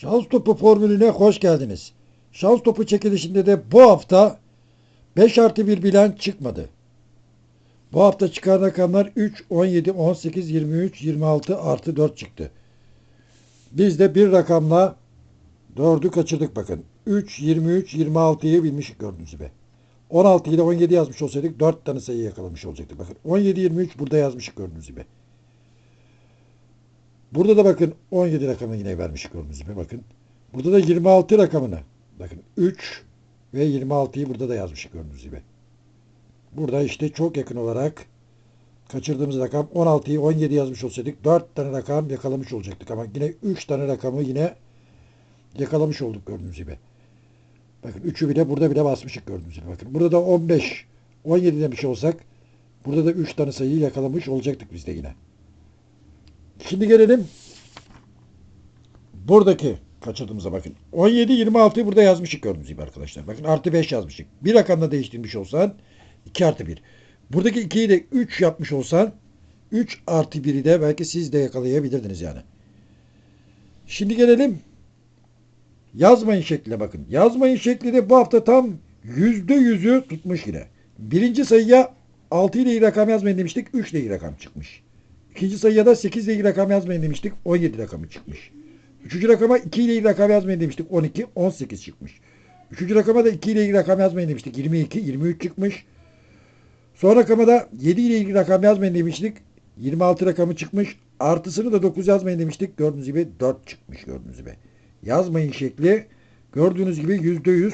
Şans topu formülüne hoş geldiniz. Şans topu çekilişinde de bu hafta 5 artı 1 bilen çıkmadı. Bu hafta çıkan rakamlar 3, 17, 18, 23, 26 artı 4 çıktı. Biz de bir rakamla 4'ü kaçırdık bakın. 3, 23, 26'yı bilmişik gördüğünüz gibi. 16 ile 17 yazmış olsaydık 4 tane sayı yakalamış olacaktık. Bakın 17, 23 burada yazmışık gördüğünüz gibi. Burada da bakın 17 rakamını yine vermiş gördüğünüz gibi bakın. Burada da 26 rakamını bakın 3 ve 26'yı burada da yazmış gördüğünüz gibi. Burada işte çok yakın olarak kaçırdığımız rakam 16'yı 17 yazmış olsaydık 4 tane rakam yakalamış olacaktık ama yine 3 tane rakamı yine yakalamış olduk gördüğünüz gibi. Bakın 3'ü bile burada bile basmışık gördüğünüz gibi. Bakın burada da 15 17 demiş olsak burada da 3 tane sayıyı yakalamış olacaktık biz de yine. Şimdi gelelim buradaki kaçırdığımıza bakın. 17 26'yı burada yazmışık gördüğünüz gibi arkadaşlar. Bakın artı 5 yazmışık. Bir rakamla değiştirmiş olsan 2 artı 1. Buradaki 2'yi de 3 yapmış olsan 3 artı 1'i de belki siz de yakalayabilirdiniz yani. Şimdi gelelim yazmayın şekline bakın. Yazmayın şekli de bu hafta tam %100'ü tutmuş yine. Birinci sayıya 6 ile iyi rakam yazmayın demiştik. 3 ile iyi rakam çıkmış. İkinci sayıya da 8 ile iyi rakam yazmayın demiştik. 17 rakamı çıkmış. Üçüncü rakama 2 ile iyi rakam yazmayın demiştik. 12, 18 çıkmış. Üçüncü rakama da 2 ile ilgili rakam yazmayın demiştik. 22, 23 çıkmış. Son rakama da 7 ile ilgili rakam yazmayın demiştik. 26 rakamı çıkmış. Artısını da 9 yazmayın demiştik. Gördüğünüz gibi 4 çıkmış gördüğünüz gibi. Yazmayın şekli gördüğünüz gibi %100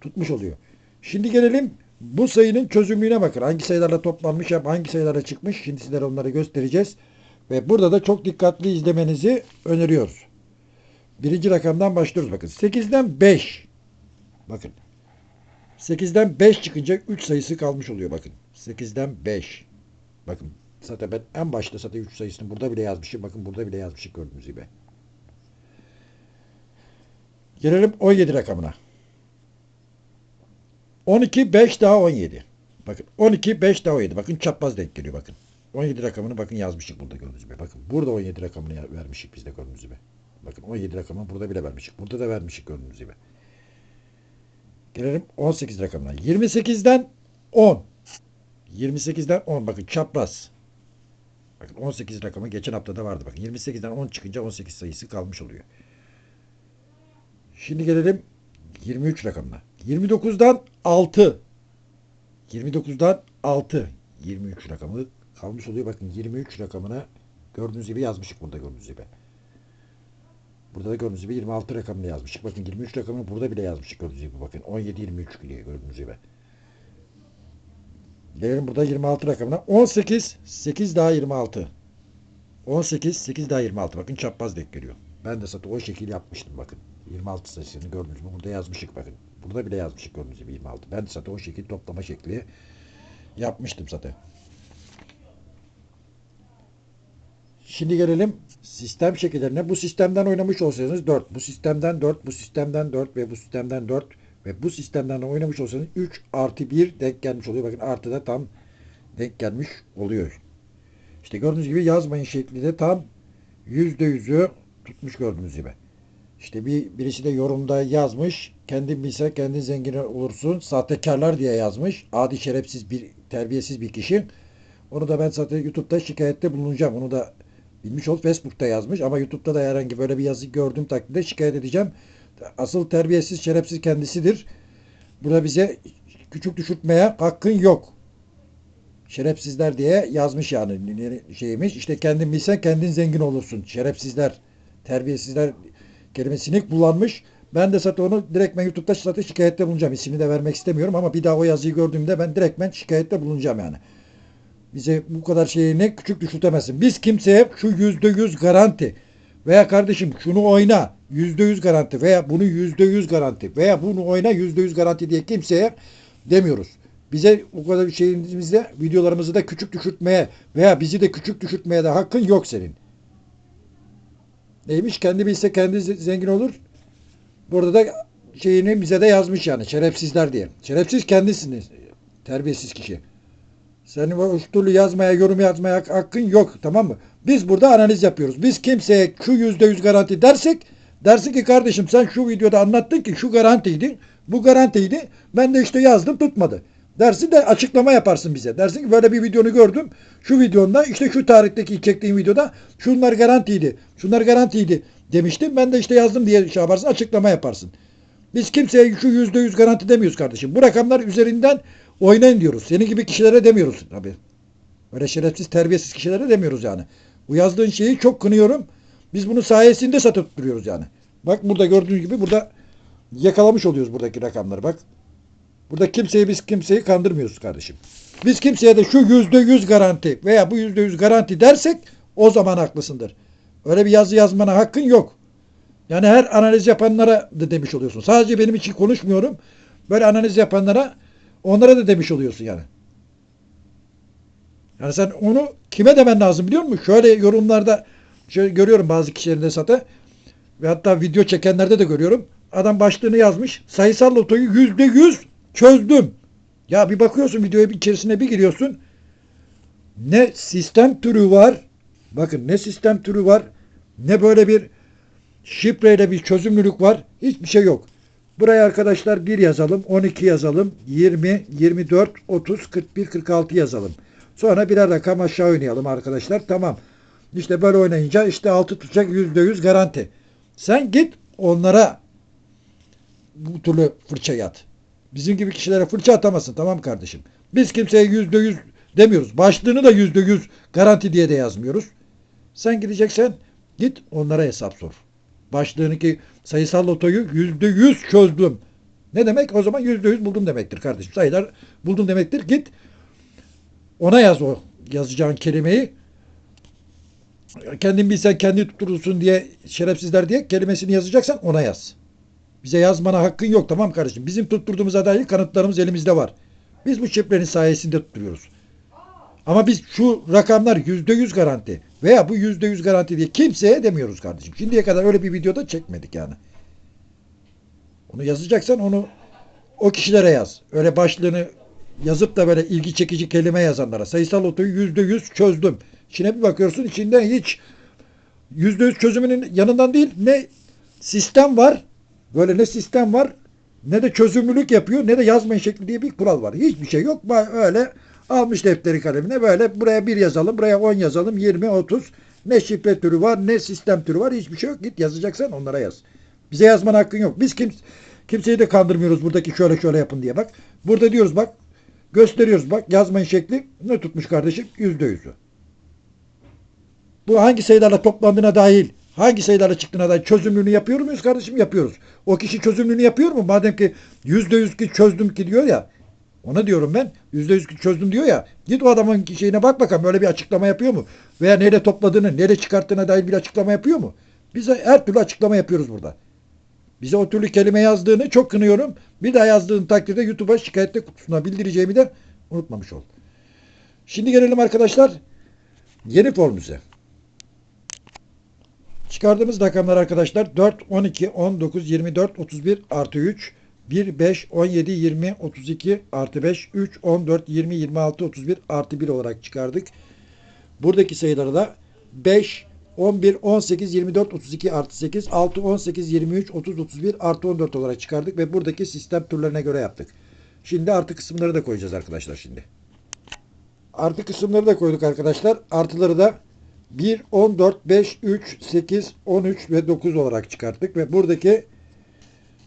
tutmuş oluyor. Şimdi gelelim bu sayının çözümlüğüne bakın. Hangi sayılarla toplanmış, hangi sayılarla çıkmış. Şimdi sizlere onları göstereceğiz. Ve burada da çok dikkatli izlemenizi öneriyoruz. Birinci rakamdan başlıyoruz bakın. 8'den 5. Bakın. 8'den 5 çıkınca 3 sayısı kalmış oluyor bakın. 8'den 5. Bakın zaten ben en başta zaten 3 sayısını burada bile yazmışım. Bakın burada bile yazmışım gördüğünüz gibi. Gelelim 17 rakamına. 12, 5 daha 17. Bakın 12, 5 daha 17. Bakın çapraz denk geliyor bakın. 17 rakamını bakın yazmışık burada gördüğünüz gibi. Bakın burada 17 rakamını vermişik biz de gördüğünüz gibi. Bakın 17 rakamını burada bile vermişik. Burada da vermişik gördüğünüz gibi. Gelelim 18 rakamına. 28'den 10. 28'den 10. Bakın çapraz. Bakın 18 rakamı geçen haftada vardı. Bakın 28'den 10 çıkınca 18 sayısı kalmış oluyor. Şimdi gelelim 23 rakamına. 29'dan 6. 29'dan 6. 23 rakamı kalmış oluyor. Bakın 23 rakamına gördüğünüz gibi yazmışık burada gördüğünüz gibi. Burada da gördüğünüz gibi 26 rakamını yazmışık. Bakın 23 rakamını burada bile yazmışık gördüğünüz gibi. Bakın 17 23 diye gördüğünüz gibi. Gelelim burada 26 rakamına. 18 8 daha 26. 18 8 daha 26. Bakın çapraz denk geliyor. Ben de zaten o şekil yapmıştım bakın. 26 sayısını gördünüz mü? Burada yazmışık bakın. Burada bile yazmışık gördüğünüz gibi 26. Ben zaten o şekil toplama şekli yapmıştım zaten. Şimdi gelelim sistem şekillerine. Bu sistemden oynamış olsaydınız 4. Bu sistemden 4, bu sistemden 4 ve bu sistemden 4 ve bu sistemden de oynamış olsanız 3 artı 1 denk gelmiş oluyor. Bakın artı da tam denk gelmiş oluyor. İşte gördüğünüz gibi yazmayın şekli de tam %100'ü tutmuş gördüğünüz gibi. İşte bir birisi de yorumda yazmış. Kendin bilse kendin zengin olursun. Sahtekarlar diye yazmış. Adi şerefsiz bir terbiyesiz bir kişi. Onu da ben zaten YouTube'da şikayette bulunacağım. Onu da bilmiş ol. Facebook'ta yazmış ama YouTube'da da herhangi böyle bir yazı gördüğüm takdirde şikayet edeceğim. Asıl terbiyesiz şerefsiz kendisidir. Burada bize küçük düşürtmeye hakkın yok. Şerefsizler diye yazmış yani şeymiş. İşte kendin bilsen kendin zengin olursun. Şerefsizler, terbiyesizler kelimesini kullanmış. Ben de zaten onu direktmen YouTube'da zaten şikayette bulunacağım. İsmini de vermek istemiyorum ama bir daha o yazıyı gördüğümde ben direktmen şikayette bulunacağım yani. Bize bu kadar şeyini küçük düşürtemezsin. Biz kimseye şu yüzde yüz garanti veya kardeşim şunu oyna yüzde yüz garanti veya bunu yüzde yüz garanti veya bunu oyna yüzde yüz garanti diye kimseye demiyoruz. Bize bu kadar bir şeyimizde videolarımızı da küçük düşürtmeye veya bizi de küçük düşürtmeye de hakkın yok senin. Neymiş? Kendi bilse kendi ze- zengin olur. Burada da şeyini bize de yazmış yani şerefsizler diye. Şerefsiz kendisiniz. Terbiyesiz kişi. Senin o türlü yazmaya, yorum yazmaya hak- hakkın yok. Tamam mı? Biz burada analiz yapıyoruz. Biz kimseye şu yüzde yüz garanti dersek Dersin ki kardeşim sen şu videoda anlattın ki şu garantiydi. Bu garantiydi. Ben de işte yazdım tutmadı. Dersin de açıklama yaparsın bize. Dersin ki böyle bir videonu gördüm. Şu videonda işte şu tarihteki çektiğim videoda şunlar garantiydi. Şunlar garantiydi demiştim. Ben de işte yazdım diye şey yaparsın açıklama yaparsın. Biz kimseye şu yüzde yüz garanti demiyoruz kardeşim. Bu rakamlar üzerinden oynayın diyoruz. Senin gibi kişilere demiyoruz tabii. Öyle şerefsiz terbiyesiz kişilere demiyoruz yani. Bu yazdığın şeyi çok kınıyorum. Biz bunu sayesinde satıp duruyoruz yani. Bak burada gördüğünüz gibi burada yakalamış oluyoruz buradaki rakamları bak. Burada kimseyi biz kimseyi kandırmıyoruz kardeşim. Biz kimseye de şu yüzde yüz garanti veya bu yüzde yüz garanti dersek o zaman haklısındır. Öyle bir yazı yazmana hakkın yok. Yani her analiz yapanlara da demiş oluyorsun. Sadece benim için konuşmuyorum. Böyle analiz yapanlara onlara da demiş oluyorsun yani. Yani sen onu kime demen lazım biliyor musun? Şöyle yorumlarda şöyle görüyorum bazı kişilerin zaten ve hatta video çekenlerde de görüyorum. Adam başlığını yazmış. Sayısal lotoyu yüzde yüz çözdüm. Ya bir bakıyorsun videoya bir içerisine bir giriyorsun. Ne sistem türü var. Bakın ne sistem türü var. Ne böyle bir şifreyle bir çözümlülük var. Hiçbir şey yok. Buraya arkadaşlar 1 yazalım, 12 yazalım, 20, 24, 30, 41, 46 yazalım. Sonra birer rakam aşağı oynayalım arkadaşlar. Tamam. İşte böyle oynayınca işte 6 tutacak %100 garanti. Sen git onlara bu türlü fırça yat. Bizim gibi kişilere fırça atamazsın tamam kardeşim? Biz kimseye %100 demiyoruz. Başlığını da %100 garanti diye de yazmıyoruz. Sen gideceksen git onlara hesap sor. Başlığını ki sayısal lotoyu %100 çözdüm. Ne demek? O zaman %100 buldum demektir kardeşim. Sayılar buldum demektir. Git ona yaz o yazacağın kelimeyi. Kendin bilsen kendi tutturursun diye şerefsizler diye kelimesini yazacaksan ona yaz. Bize yazmana hakkın yok tamam kardeşim? Bizim tutturduğumuza dair kanıtlarımız elimizde var. Biz bu şifrenin sayesinde tutturuyoruz. Ama biz şu rakamlar yüzde yüz garanti veya bu yüzde yüz garanti diye kimseye demiyoruz kardeşim. Şimdiye kadar öyle bir videoda çekmedik yani. Onu yazacaksan onu o kişilere yaz. Öyle başlığını yazıp da böyle ilgi çekici kelime yazanlara. Sayısal lotoyu yüzde yüz çözdüm. İçine bir bakıyorsun içinde hiç yüzde yüz çözümünün yanından değil ne sistem var. Böyle ne sistem var ne de çözümlülük yapıyor ne de yazmayın şekli diye bir kural var. Hiçbir şey yok. Öyle almış defteri kalemine böyle buraya bir yazalım buraya on yazalım 20 30 ne şifre türü var ne sistem türü var hiçbir şey yok. Git yazacaksan onlara yaz. Bize yazman hakkın yok. Biz kim, kimseyi de kandırmıyoruz buradaki şöyle şöyle yapın diye bak. Burada diyoruz bak gösteriyoruz bak yazmayın şekli ne tutmuş kardeşim? Yüzde yüzü. Bu hangi sayılarla toplandığına dahil hangi sayılarla çıktığına dair çözümlülüğünü yapıyor muyuz kardeşim? Yapıyoruz. O kişi çözümlülüğünü yapıyor mu? Madem ki yüzde yüz ki çözdüm ki diyor ya. Ona diyorum ben. Yüzde yüz çözdüm diyor ya. Git o adamın şeyine bak bakalım böyle bir açıklama yapıyor mu? Veya neyle topladığını, neyle çıkarttığına dair bir açıklama yapıyor mu? Bize her türlü açıklama yapıyoruz burada. Bize o türlü kelime yazdığını çok kınıyorum. Bir daha yazdığın takdirde YouTube'a şikayette kutusuna bildireceğimi de unutmamış ol. Şimdi gelelim arkadaşlar yeni formüze. Çıkardığımız rakamlar arkadaşlar 4, 12, 19, 24, 31 artı 3, 1, 5, 17, 20, 32 artı 5, 3, 14, 20, 26, 31 artı 1 olarak çıkardık. Buradaki sayıları da 5, 11, 18, 24, 32 artı 8, 6, 18, 23, 30, 31 artı 14 olarak çıkardık ve buradaki sistem türlerine göre yaptık. Şimdi artı kısımları da koyacağız arkadaşlar şimdi. Artı kısımları da koyduk arkadaşlar. Artıları da 1, 14, 5, 3, 8, 13 ve 9 olarak çıkarttık ve buradaki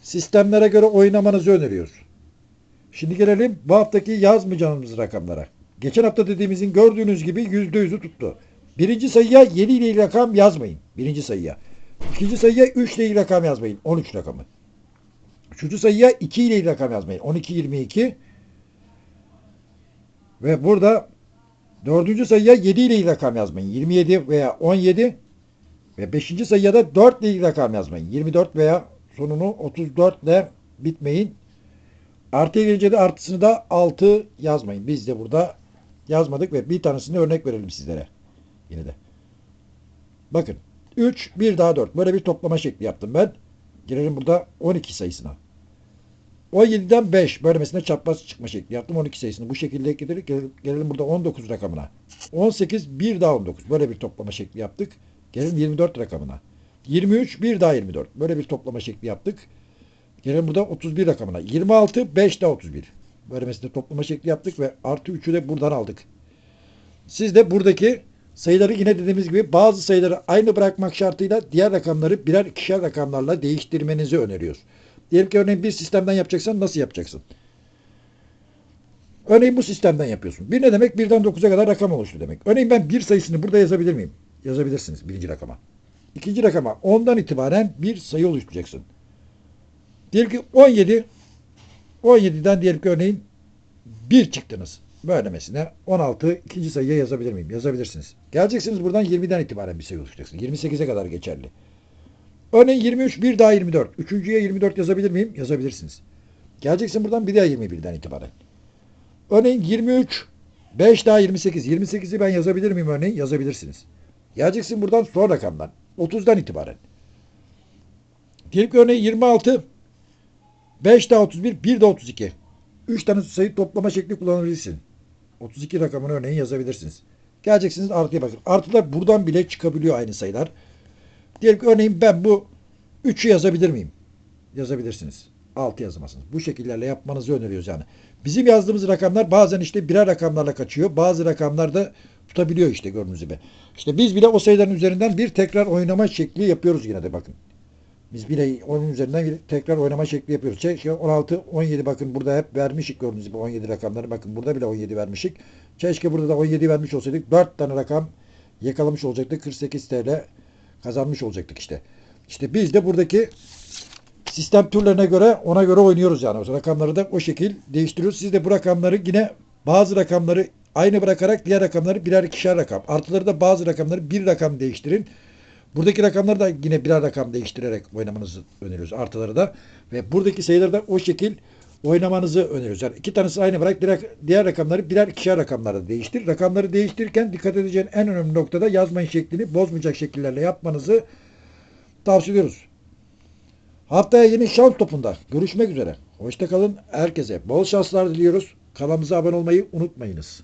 sistemlere göre oynamanızı öneriyoruz. Şimdi gelelim bu haftaki yazmayacağımız rakamlara. Geçen hafta dediğimizin gördüğünüz gibi %100'ü tuttu. Birinci sayıya 7 ile rakam yazmayın. Birinci sayıya. İkinci sayıya 3 ile rakam yazmayın. 13 rakamı. Üçüncü sayıya 2 ile rakam yazmayın. 12, 22. Ve burada dördüncü sayıya 7 ile rakam yazmayın. 27 veya 17. Ve beşinci sayıya da 4 ile rakam yazmayın. 24 veya sonunu 34 ile bitmeyin. Artıya gelince de artısını da 6 yazmayın. Biz de burada yazmadık ve bir tanesini örnek verelim sizlere. Yine de. Bakın. 3, 1 daha 4. Böyle bir toplama şekli yaptım ben. Girelim burada 12 sayısına. 17'den 5 bölmesine çapraz çıkma şekli yaptım. 12 sayısını bu şekilde ekledik. Gelelim burada 19 rakamına. 18, 1 daha 19. Böyle bir toplama şekli yaptık. Gelelim 24 rakamına. 23, bir daha 24. Böyle bir toplama şekli yaptık. Gelelim burada 31 rakamına. 26, 5 daha 31. Böylemesine toplama şekli yaptık ve artı 3'ü de buradan aldık. Siz de buradaki sayıları yine dediğimiz gibi bazı sayıları aynı bırakmak şartıyla diğer rakamları birer ikişer rakamlarla değiştirmenizi öneriyoruz. Diyelim ki örneğin bir sistemden yapacaksan nasıl yapacaksın? Örneğin bu sistemden yapıyorsun. Bir ne demek? Birden 9'a kadar rakam oluştu demek. Örneğin ben bir sayısını burada yazabilir miyim? Yazabilirsiniz birinci rakama. İkinci rakama 10'dan itibaren bir sayı oluşturacaksın. Diyelim ki 17 17'den diyelim ki örneğin 1 çıktınız. Böylemesine 16 ikinci sayıya yazabilir miyim? Yazabilirsiniz. Geleceksiniz buradan 20'den itibaren bir sayı oluşturacaksın. 28'e kadar geçerli. Örneğin 23 bir daha 24. Üçüncüye 24 yazabilir miyim? Yazabilirsiniz. Geleceksin buradan bir daha 21'den itibaren. Örneğin 23 5 daha 28. 28'i ben yazabilir miyim örneğin? Yazabilirsiniz. Geleceksin buradan son rakamdan. 30'dan itibaren. Diyelim ki örneğin 26 5 daha 31 1 de 32. 3 tane sayı toplama şekli kullanabilirsin. 32 rakamını örneğin yazabilirsiniz. Geleceksiniz artıya bakın. Artılar buradan bile çıkabiliyor aynı sayılar. Diyelim ki örneğin ben bu 3'ü yazabilir miyim? Yazabilirsiniz. 6 yazamazsınız. Bu şekillerle yapmanızı öneriyoruz yani. Bizim yazdığımız rakamlar bazen işte birer rakamlarla kaçıyor. Bazı rakamlar da tutabiliyor işte gördüğünüz gibi. İşte biz bile o sayıların üzerinden bir tekrar oynama şekli yapıyoruz yine de bakın. Biz bile onun üzerinden bir tekrar oynama şekli yapıyoruz. Çeşke 16, 17 bakın burada hep vermişik gördüğünüz gibi 17 rakamları. Bakın burada bile 17 vermişik. Keşke burada da 17 vermiş olsaydık 4 tane rakam yakalamış olacaktık. 48 TL kazanmış olacaktık işte. İşte biz de buradaki sistem türlerine göre ona göre oynuyoruz yani. O rakamları da o şekil değiştiriyoruz. Siz de bu rakamları yine bazı rakamları aynı bırakarak diğer rakamları birer ikişer rakam. Artıları da bazı rakamları bir rakam değiştirin. Buradaki rakamları da yine birer rakam değiştirerek oynamanızı öneriyoruz. Artıları da. Ve buradaki sayıları da o şekil oynamanızı öneriyoruz. Yani iki tanesi aynı bırak diğer, diğer rakamları birer ikişer rakamlarda değiştir. Rakamları değiştirirken dikkat edeceğin en önemli noktada yazmayın şeklini bozmayacak şekillerle yapmanızı tavsiye ediyoruz. Haftaya yeni şans topunda görüşmek üzere. Hoşçakalın. Herkese bol şanslar diliyoruz. Kanalımıza abone olmayı unutmayınız.